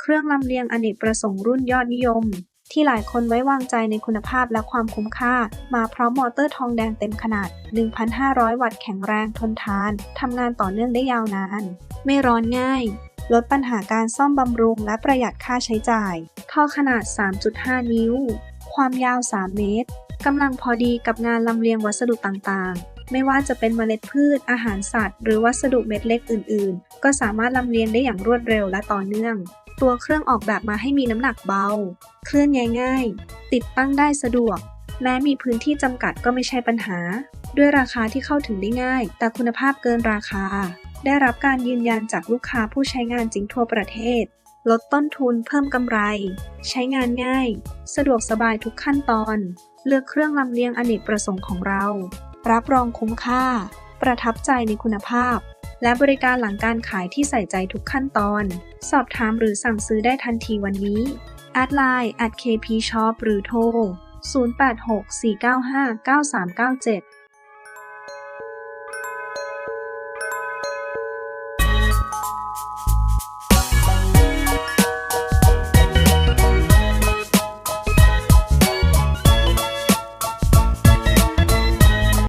เครื่องลำเลียงอเนกประสงค์รุ่นยอดนิยม ที่หลายคนไว้วางใจในคุณภาพและความคุ้มค่า มาพร้อมมอเตอร์ทองแดงเต็มขนาด 1,500 วัตต์แข็งแรงทนทานทำงานต่อเนื่องได้ยาวนาน ไม่ร้อนง่าย ลดปัญหาการซ่อมบำรุงและประหยัดค่าใช้จ่าย ท่อขนาด 3.5 นิ้ว ความยาว 3 เมตรกำลังพอดีกับงานลำเลียงวัสดุต่างๆ ไม่ว่าจะเป็นเมล็ดพืช อาหารสัตว์ หรือวัสดุเม็ดเล็กอื่น ๆ ก็สามารถลำเลียงได้อย่างรวดเร็วและต่อเนื่อง ตัวเครื่องออกแบบมาให้มีน้ำหนักเบา เคลื่อนย้ายง่าย ติดตั้งได้สะดวก แม้มีพื้นที่จำกัดก็ไม่ใช่ปัญหา ด้วยราคาที่เข้าถึงได้ง่าย แต่คุณภาพเกินราคา ได้รับการยืนยันจากลูกค้าผู้ใช้งานจริงทั่วประเทศ ลดต้นทุนเพิ่มกำไร ใช้งานง่าย สะดวกสบายทุกขั้นตอน เลือกเครื่องลำเลียงอเนกประสงค์ของเรา รับรองคุ้มค่า ประทับใจในคุณภาพ และบริการหลังการขายที่ใส่ใจทุกขั้นตอน สอบถามหรือสั่งซื้อได้ทันทีวันนี้แอดไลน์ at kpshop หรือโทร 0864959397